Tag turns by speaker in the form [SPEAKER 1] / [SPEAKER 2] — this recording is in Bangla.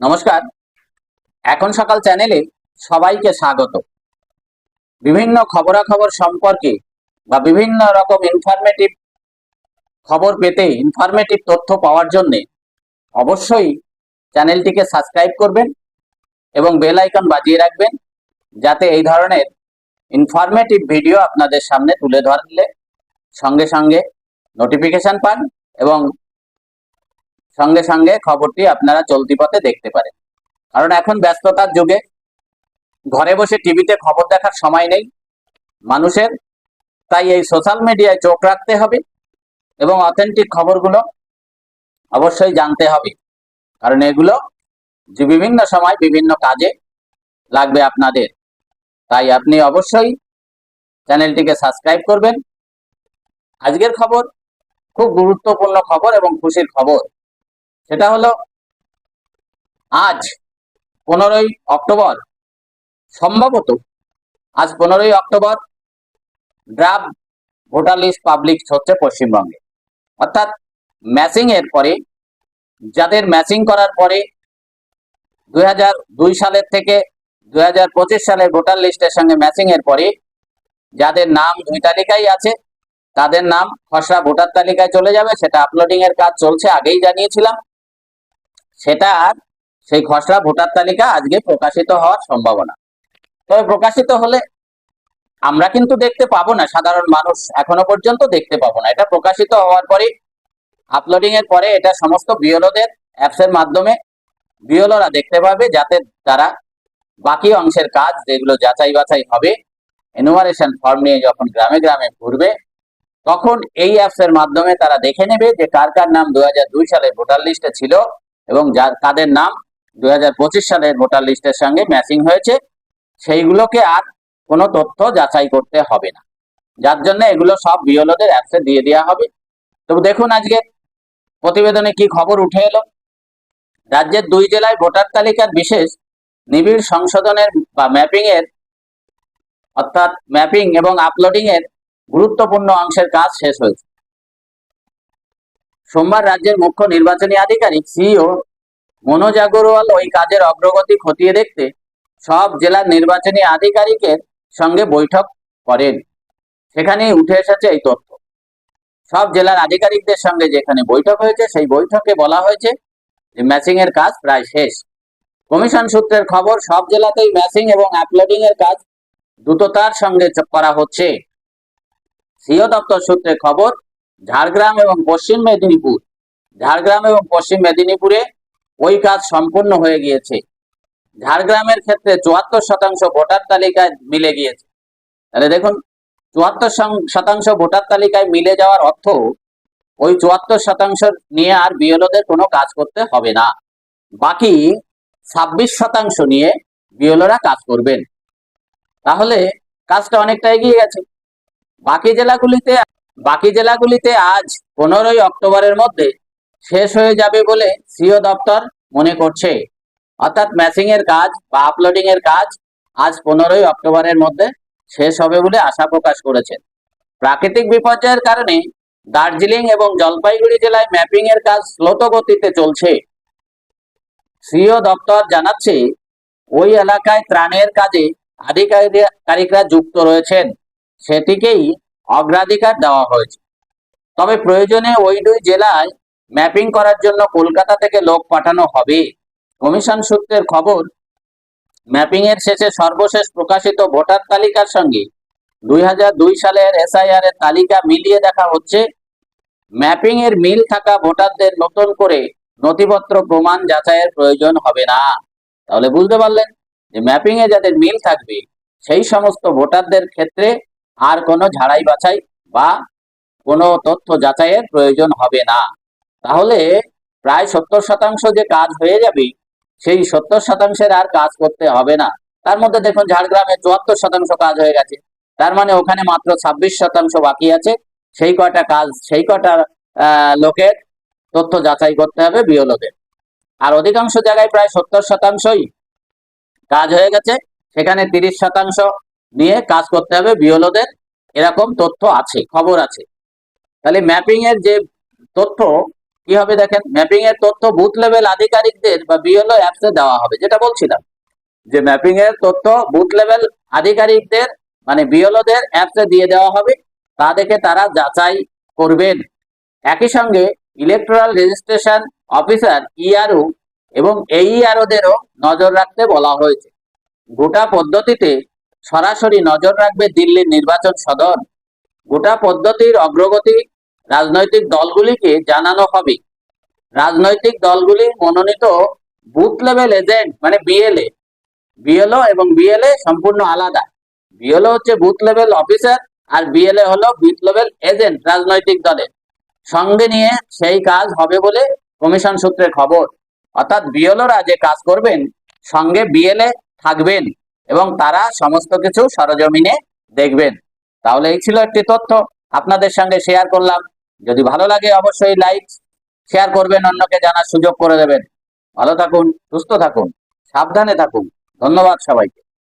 [SPEAKER 1] নমস্কার। এখন সকাল চ্যানেলে সবাইকে স্বাগত। বিভিন্ন খবরাখবর সম্পর্কে বা বিভিন্ন রকম ইনফরমেটিভ খবর পেতে ইনফরমেটিভ তথ্য পাওয়ার জন্যে অবশ্যই চ্যানেলটিকে সাবস্ক্রাইব করবেন এবং বেল আইকন বাজিয়ে রাখবেন যাতে এই ধরনের ইনফরমেটিভ ভিডিও আপনাদের সামনে তুলে ধরলে সঙ্গে সঙ্গে নোটিফিকেশন পান এবং সঙ্গে সঙ্গে খবরটি আপনারা চলতি পথে দেখতে পারেন। কারণ এখন ব্যস্ততার যুগে ঘরে বসে টিভিতে খবর দেখার সময় নেই মানুষের, তাই এই সোশ্যাল মিডিয়ায় চোখ রাখতে হবে এবং অথেন্টিক খবরগুলো অবশ্যই জানতে হবে। কারণ এগুলো যে বিভিন্ন সময় বিভিন্ন কাজে লাগবে আপনাদের। তাই আপনি অবশ্যই চ্যানেলটিকে সাবস্ক্রাইব করবেন। আজকের খবর খুব গুরুত্বপূর্ণ খবর এবং খুশির খবর। সেটা হলো আজ পনেরোই অক্টোবর, সম্ভবত আজ পনেরোই October draft voter list public হচ্ছে পশ্চিমবঙ্গে। অর্থাৎ ম্যাচিং এর পরে, যাদের ম্যাচিং করার পরে দুই দুই সালের থেকে দুই হাজার পঁচিশ সালের ভোটার লিস্টের সঙ্গে ম্যাচিং এর পরে যাদের নাম দুই তালিকায় আছে, তাদের নাম খসড়া ভোটার তালিকায় চলে যাবে, সেটা আপলোডিং এর কাজ চলছে, আগেই জানিয়েছিলাম। সেটা আর সেই খসড়া ভোটার তালিকা আজকে প্রকাশিত হওয়ার সম্ভাবনা। তবে প্রকাশিত হলে আমরা কিন্তু দেখতে পাবো না, সাধারণ মানুষ এখনও পর্যন্ত দেখতে পাবো না। এটা প্রকাশিত হওয়ার পরে আপলোডিং এর পরে এটা সমস্ত বিওলোদের অ্যাপসের মাধ্যমে বিওলোরা দেখতে পাবে যাতে তারা বাকি অংশের কাজ যেগুলো যাচাই বাছাই হবে এনুমারেশন ফর্ম নিয়ে যখন গ্রামে গ্রামে ঘুরবে, তখন এই অ্যাপসের মাধ্যমে তারা দেখে নেবে যে কার কার নাম দু হাজার দুই সালে ভোটার লিস্টে ছিল। এবং যার কাদের নাম দু হাজার পঁচিশ সালের ভোটার লিস্টের সঙ্গে ম্যাচিং হয়েছে, সেইগুলোকে আর কোনো তথ্য যাচাই করতে হবে না। যার জন্য এগুলো সব বিওলোদের অ্যাপসে দিয়ে দেওয়া হবে। তবে দেখুন আজকে প্রতিবেদনে কি খবর উঠে এলো। রাজ্যের দুই জেলায় ভোটার তালিকার বিশেষ নিবিড় সংশোধনের বা ম্যাপিং এর অর্থাৎ ম্যাপিং এবং আপলোডিং এর গুরুত্বপূর্ণ অংশের কাজ শেষ হয়েছে। সোমবার রাজ্যের মুখ্য নির্বাচনী আধিকারিক, সিইও মনোজ আগরওয়াল ওই কাজের অগ্রগতি খতিয়ে দেখতে সব জেলার নির্বাচনী আধিকারিকের সঙ্গে বৈঠক করেন। সেখানেই উঠে এসেছে এই তথ্য। সব জেলার আধিকারিকদের সঙ্গে যেখানে বৈঠক হয়েছে, সেই বৈঠকে বলা হয়েছে যে ম্যাচিং এর কাজ প্রায় শেষ। কমিশন সূত্রের খবর, সব জেলাতেই ম্যাচিং এবং আপলোডিং এর কাজ দ্রুততার সঙ্গে করা হচ্ছে। সিও দপ্তর সূত্রে খবর ঝাড়গ্রাম এবং পশ্চিম মেদিনীপুর। ঝাড়গ্রাম এবং পশ্চিম মেদিনীপুরে ওই কাজ সম্পূর্ণ হয়ে গিয়েছে। ঝাড়গ্রামের ক্ষেত্রে চুয়াত্তর শতাংশ ভোটার তালিকায় মিলে গিয়েছে। তাহলে দেখুন, চুয়াত্তর শতাংশ ভোটার তালিকায় মিলে যাওয়ার অর্থ ওই চুয়াত্তর শতাংশ নিয়ে আর বিএলওদের কোনো কাজ করতে হবে না। বাকি ছাব্বিশ শতাংশ নিয়ে বিএলওরা কাজ করবেন। তাহলে কাজটা অনেকটা এগিয়ে গেছে। বাকি জেলাগুলিতে বাকি জেলাগুলিতে আজ পনেরোই অক্টোবরের মধ্যে শেষ হয়ে যাবে বলে সিও দপ্তর মনে করছে। অর্থাৎ ম্যাচিং এর কাজ বা আপলোডিং এর কাজ আজ পনেরোই অক্টোবরের মধ্যে শেষ হবে বলে আশা প্রকাশ করেছেন প্রাকৃতিক বিপর্যয়ের কারণে দার্জিলিং এবং জলপাইগুড়ি জেলায় ম্যাপিং এর কাজ স্লোত গতিতে চলছে। সিও দপ্তর জানাচ্ছে, ওই এলাকায় ত্রাণের কাজে আধিকারিকরা যুক্ত রয়েছেন। সেটিকেই অগ্রাধিকার দেওয়া হয়েছে। তবে প্রয়োজনে ওই দুই জেলায় ম্যাপিং করার জন্য কলকাতা থেকে লোক পাঠানো হবে। কমিশন সূত্রের খবর ম্যাপিং এর শেষে সর্বশেষ প্রকাশিত ভোটার তালিকার সঙ্গে দুই হাজার দুই সালের এসআইআর এর তালিকা মিলিয়ে দেখা হচ্ছে। ম্যাপিং এর মিল থাকা ভোটারদের নতুন করে নথিপত্র প্রমাণ যাচাইয়ের প্রয়োজন হবে না। তাহলে বুঝতে পারলেন যে ম্যাপিং এ যাদের মিল থাকবে, সেই সমস্ত ভোটারদের ক্ষেত্রে আর কোনো ঝাড়াই বাছাই বা কোনো তথ্য যাচাইয়ের প্রয়োজন হবে না। তাহলে প্রায় সত্তর শতাংশ যে কাজ হয়ে যাবে, সেই সত্তর শতাংশের আর কাজ করতে হবে না। তার মধ্যে দেখুন, ঝাড়গ্রামে চুয়াত্তর শতাংশ কাজ হয়ে গেছে। তার মানে ওখানে মাত্র ছাব্বিশ শতাংশ বাকি আছে। সেই কয়টা কাজ, সেই কয়টা লোকের তথ্য যাচাই করতে হবে বিওলোদের। আর অধিকাংশ জায়গায় প্রায় সত্তর শতাংশই কাজ হয়ে গেছে। সেখানে তিরিশ শতাংশ নিয়ে কাজ করতে হবে বিওলোদের এরকম তথ্য আছে, খবর আছে। তাহলে ম্যাপিং এর যে তথ্য, কি হবে দেখেন? ম্যাপিং এর তথ্য বুথ লেভেল আধিকারিকদের বা বিএলও অ্যাপসে দেওয়া হবে, যেটা বলছিলাম। যে ম্যাপিং এর তথ্য বুথ লেভেল আধিকারিকদের মানে বিএলওদের অ্যাপসে দিয়ে দেওয়া হবে, তা দেখে তারা যাচাই করবেন। একই সঙ্গে ইলেকট্রাল রেজিস্ট্রেশন অফিসার ইআরও এবং এইআরওদেরও নজর রাখতে বলা হয়েছে। গোটা পদ্ধতিতে সরাসরি নজর রাখবে দিল্লির নির্বাচন সদন। গোটা পদ্ধতির অগ্রগতি রাজনৈতিক দলগুলিকে জানানো হবে। রাজনৈতিক দলগুলির মনোনীত বুথ লেভেল এজেন্ট মানে বিএলএ বিএলও এবং বিএলএ সম্পূর্ণ আলাদা। বিএলও হচ্ছে বুথ লেভেল অফিসার আর বিএলএ হলো বুথ লেভেল এজেন্ট রাজনৈতিক দলের। সঙ্গে নিয়ে সেই কাজ হবে বলে কমিশন সূত্রে খবর। অর্থাৎ বিএলওরা যে কাজ করবেন, সঙ্গে বিএলএ থাকবেন। এবং তারা সমস্ত কিছু সরজমিনে দেখবেন। তাহলে এই ছিল একটি তথ্য, আপনাদের সঙ্গে শেয়ার করলাম। যদি ভালো লাগে অবশ্যই লাইক শেয়ার করবেন, অন্যকে জানার সুযোগ করে দেবেন। ভালো থাকুন, সুস্থ থাকুন, সাবধানে থাকুন। ধন্যবাদ সবাইকে।